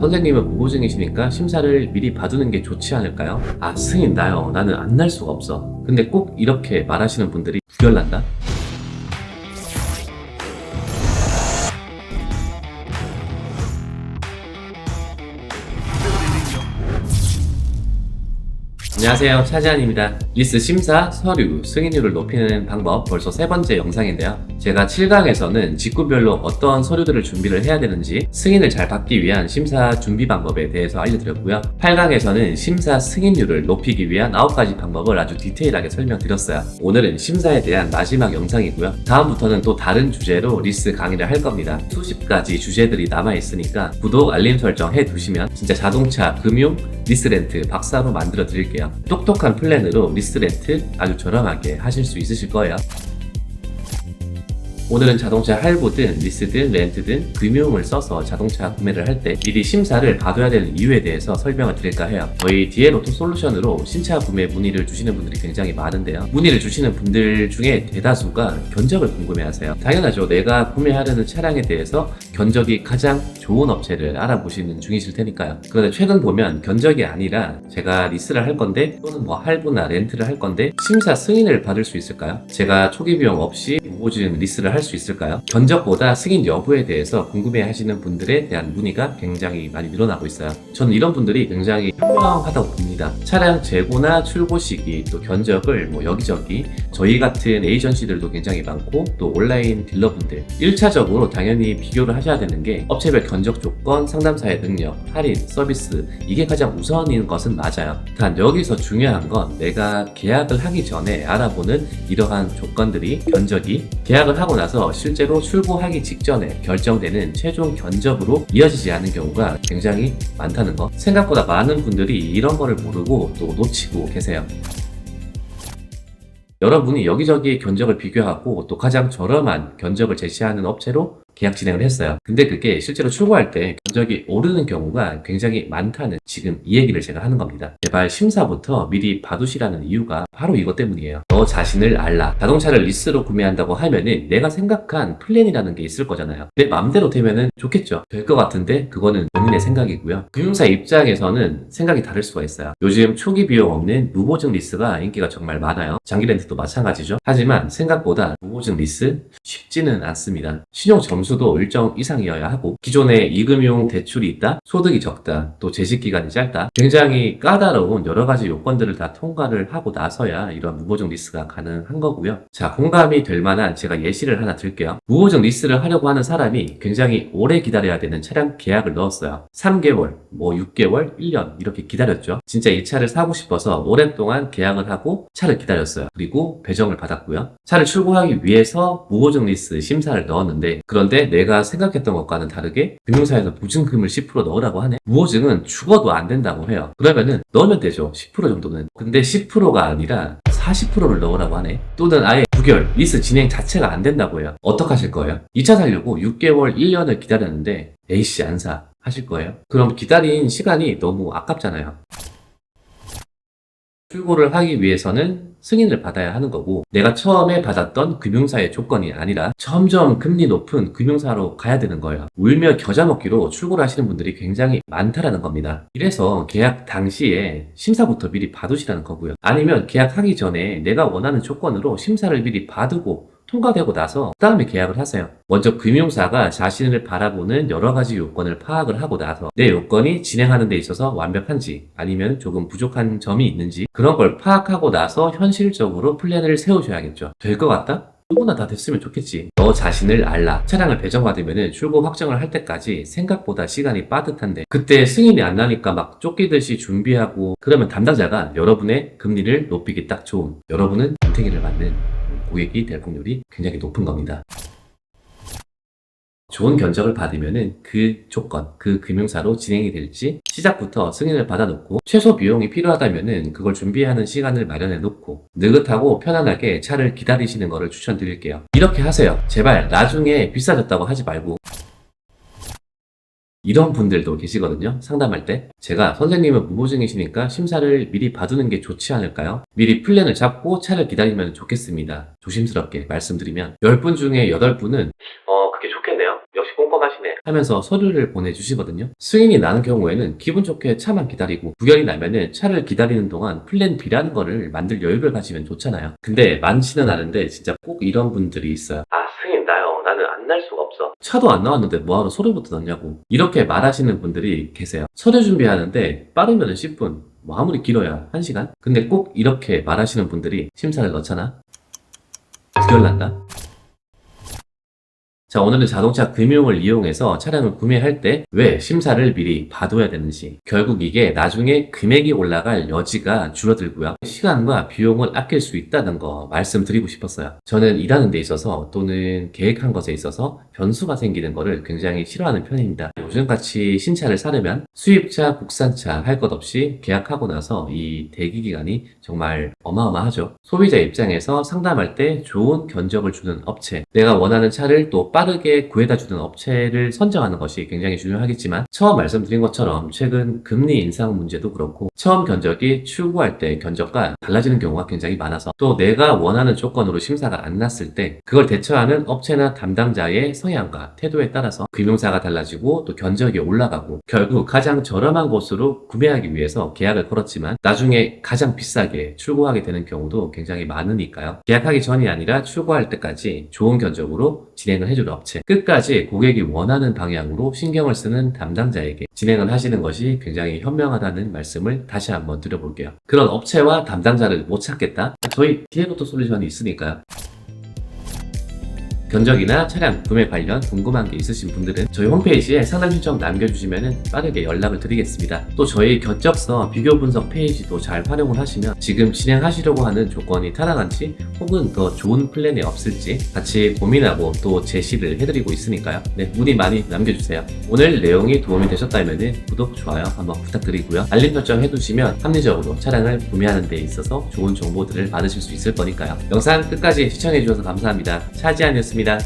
선생님은 무보증이시니까 심사를 미리 봐두는 게 좋지 않을까요? 아 승인 나요. 나는 안 날 수가 없어. 근데 꼭 이렇게 말하시는 분들이 구별난다? 안녕하세요 차지안입니다 리스 심사, 서류, 승인율을 높이는 방법 벌써 세 번째 영상인데요 제가 7강에서는 직구별로 어떤 서류들을 준비를 해야 되는지 승인을 잘 받기 위한 심사 준비 방법에 대해서 알려드렸고요 8강에서는 심사 승인율을 높이기 위한 9가지 방법을 아주 디테일하게 설명드렸어요 오늘은 심사에 대한 마지막 영상이고요 다음부터는 또 다른 주제로 리스 강의를 할 겁니다 수십 가지 주제들이 남아있으니까 구독, 알림 설정 해두시면 진짜 자동차, 금융, 리스렌트 박사로 만들어 드릴게요. 똑똑한 플랜으로 리스렌트 아주 저렴하게 하실 수 있으실 거예요. 오늘은 자동차 할부든 리스든 렌트든 금융을 써서 자동차 구매를 할 때 미리 심사를 받아야 되는 이유에 대해서 설명을 드릴까 해요. 저희 디에로토 솔루션으로 신차 구매 문의를 주시는 분들이 굉장히 많은데요. 문의를 주시는 분들 중에 대다수가 견적을 궁금해하세요. 당연하죠. 내가 구매하려는 차량에 대해서 견적이 가장 좋은 업체를 알아보시는 중이실 테니까요. 그런데 최근 보면 견적이 아니라 제가 리스를 할 건데 또는 뭐 할부나 렌트를 할 건데 심사 승인을 받을 수 있을까요? 제가 초기 비용 없이 무보증 리스를 할수 있을까요? 견적보다 승인 여부에 대해서 궁금해 하시는 분들에 대한 문의가 굉장히 많이 늘어나고 있어요. 저는 이런 분들이 굉장히 현명하다고 봅니다. 차량 재고나 출고 시기 또 견적을 뭐 여기저기 저희 같은 에이전시들도 굉장히 많고 또 온라인 딜러분들 1차적으로 당연히 비교를 하셔야 되는 게 업체별 견적 조건, 상담사의 능력, 할인, 서비스 이게 가장 우선인 것은 맞아요. 단 여기서 중요한 건 내가 계약을 하기 전에 알아보는 이러한 조건들이 견적이 계약을 하고 나서 실제로 출고하기 직전에 결정되는 최종 견적으로 이어지지 않는 경우가 굉장히 많다는 거. 생각보다 많은 분들이 이런 거를 모르고 또 놓치고 계세요. 여러분이 여기저기 견적을 비교하고 또 가장 저렴한 견적을 제시하는 업체로 계약 진행을 했어요. 근데 그게 실제로 출고할 때 견적이 오르는 경우가 굉장히 많다는 지금 이 얘기를 제가 하는 겁니다. 제발 심사부터 미리 봐두시라는 이유가 바로 이것 때문이에요. 너 자신을 알라. 자동차를 리스로 구매한다고 하면은 내가 생각한 플랜이라는 게 있을 거잖아요. 내 맘대로 되면은 좋겠죠. 될 것 같은데 그거는 본인의 생각이고요. 금융사 입장에서는 생각이 다를 수가 있어요. 요즘 초기 비용 없는 무보증 리스가 인기가 정말 많아요. 장기 렌트도 마찬가지죠. 하지만 생각보다 무보증 리스 쉽지는 않습니다. 신용 점수 도 일정 이상이어야 하고 기존에 이금융 대출이 있다, 소득이 적다, 또 재직 기간이 짧다. 굉장히 까다로운 여러 가지 요건들을 다 통과를 하고 나서야 이런 무보증 리스가 가능한 거고요. 자, 공감이 될 만한 제가 예시를 하나 드릴게요. 무보증 리스를 하려고 하는 사람이 굉장히 오래 기다려야 되는 차량 계약을 넣었어요. 3개월, 뭐 6개월, 1년 이렇게 기다렸죠. 진짜 이 차를 사고 싶어서 오랫동안 계약을 하고 차를 기다렸어요. 그리고 배정을 받았고요. 차를 출고하기 위해서 무보증 리스 심사를 넣었는데 그런데 내가 생각했던 것과는 다르게 금융사에서 보증금을 10% 넣으라고 하네. 무보증은 죽어도 안 된다고 해요. 그러면은 넣으면 되죠. 10% 정도는. 근데 10%가 아니라 40%를 넣으라고 하네. 또는 아예 9개월 리스 진행 자체가 안 된다고 해요. 어떡하실 거예요? 이차 살려고 6개월, 1년을 기다렸는데 에이씨 안 사. 하실 거예요? 그럼 기다린 시간이 너무 아깝잖아요. 출고를 하기 위해서는 승인을 받아야 하는 거고 내가 처음에 받았던 금융사의 조건이 아니라 점점 금리 높은 금융사로 가야 되는 거예요. 울며 겨자 먹기로 출고를 하시는 분들이 굉장히 많다라는 겁니다. 이래서 계약 당시에 심사부터 미리 받으시라는 거고요. 아니면 계약하기 전에 내가 원하는 조건으로 심사를 미리 받고 통과되고 나서 그 다음에 계약을 하세요. 먼저 금융사가 자신을 바라보는 여러 가지 요건을 파악을 하고 나서 내 요건이 진행하는 데 있어서 완벽한지 아니면 조금 부족한 점이 있는지 그런 걸 파악하고 나서 현실적으로 플랜을 세우셔야겠죠. 될 것 같다? 누구나 다 됐으면 좋겠지. 너 자신을 알라. 차량을 배정받으면 출고 확정을 할 때까지 생각보다 시간이 빠듯한데 그때 승인이 안 나니까 막 쫓기듯이 준비하고 그러면 담당자가 여러분의 금리를 높이기 딱 좋은 여러분은 권태기를 맞는 고객이 될 확률이 굉장히 높은 겁니다. 좋은 견적을 받으면은 그 조건, 그 금융사로 진행이 될지 시작부터 승인을 받아놓고 최소 비용이 필요하다면은 그걸 준비하는 시간을 마련해 놓고 느긋하고 편안하게 차를 기다리시는 것을 추천드릴게요. 이렇게 하세요. 제발 나중에 비싸졌다고 하지 말고 이런 분들도 계시거든요. 상담할 때. 제가 선생님은 무보증이시니까 심사를 미리 봐두는 게 좋지 않을까요? 미리 플랜을 잡고 차를 기다리면 좋겠습니다. 조심스럽게 말씀드리면 10분 중에 8분은 어, 그게 좋겠네요. 역시 꼼꼼 서운하시네 하면서 서류를 보내주시거든요. 승인이 나는 경우에는 기분 좋게 차만 기다리고 부결이 나면은 차를 기다리는 동안 플랜 B라는 거를 만들 여유를 가지면 좋잖아요. 근데 많지는 않은데 진짜 꼭 이런 분들이 있어요. 아 승인 없어. 차도 안 나왔는데 뭐하러 서류부터 넣냐고. 이렇게 말하시는 분들이 계세요. 서류 준비하는데 빠르면 10분, 뭐 아무리 길어야 1시간? 근데 꼭 이렇게 말하시는 분들이 심사를 넣잖아? 부결난다? 자, 오늘은 자동차 금융을 이용해서 차량을 구매할 때 왜 심사를 미리 봐둬야 되는지. 결국 이게 나중에 금액이 올라갈 여지가 줄어들고요. 시간과 비용을 아낄 수 있다는 거 말씀드리고 싶었어요. 저는 일하는 데 있어서 또는 계획한 것에 있어서 변수가 생기는 거를 굉장히 싫어하는 편입니다. 요즘같이 신차를 사려면 수입차, 국산차 할 것 없이 계약하고 나서 이 대기 기간이 정말 어마어마하죠. 소비자 입장에서 상담할 때 좋은 견적을 주는 업체, 내가 원하는 차를 또 빠르게 구해다 주는 업체를 선정하는 것이 굉장히 중요하겠지만 처음 말씀드린 것처럼 최근 금리 인상 문제도 그렇고 처음 견적이 출고할 때 견적과 달라지는 경우가 굉장히 많아서 또 내가 원하는 조건으로 심사가 안 났을 때 그걸 대처하는 업체나 담당자의 성향과 태도에 따라서 금융사가 달라지고 또 견적이 올라가고 결국 가장 저렴한 곳으로 구매하기 위해서 계약을 걸었지만 나중에 가장 비싸게 출고하게 되는 경우도 굉장히 많으니까요. 계약하기 전이 아니라 출고할 때까지 좋은 견적으로 진행을 해줄 업체 끝까지 고객이 원하는 방향으로 신경을 쓰는 담당자에게 진행을 하시는 것이 굉장히 현명하다는 말씀을 다시 한번 드려볼게요. 그런 업체와 담당자를 못 찾겠다? 저희 디에고토 솔루션이 있으니까요. 견적이나 차량 구매 관련 궁금한 게 있으신 분들은 저희 홈페이지에 상담 신청 남겨주시면 빠르게 연락을 드리겠습니다. 또 저희 견적서 비교 분석 페이지도 잘 활용을 하시면 지금 진행하시려고 하는 조건이 타당한지 혹은 더 좋은 플랜이 없을지 같이 고민하고 또 제시를 해드리고 있으니까요. 네, 문의 많이 남겨주세요. 오늘 내용이 도움이 되셨다면 구독, 좋아요 한번 부탁드리고요. 알림 설정 해두시면 합리적으로 차량을 구매하는 데 있어서 좋은 정보들을 받으실 수 있을 거니까요. 영상 끝까지 시청해주셔서 감사합니다. 차지안이었습니다.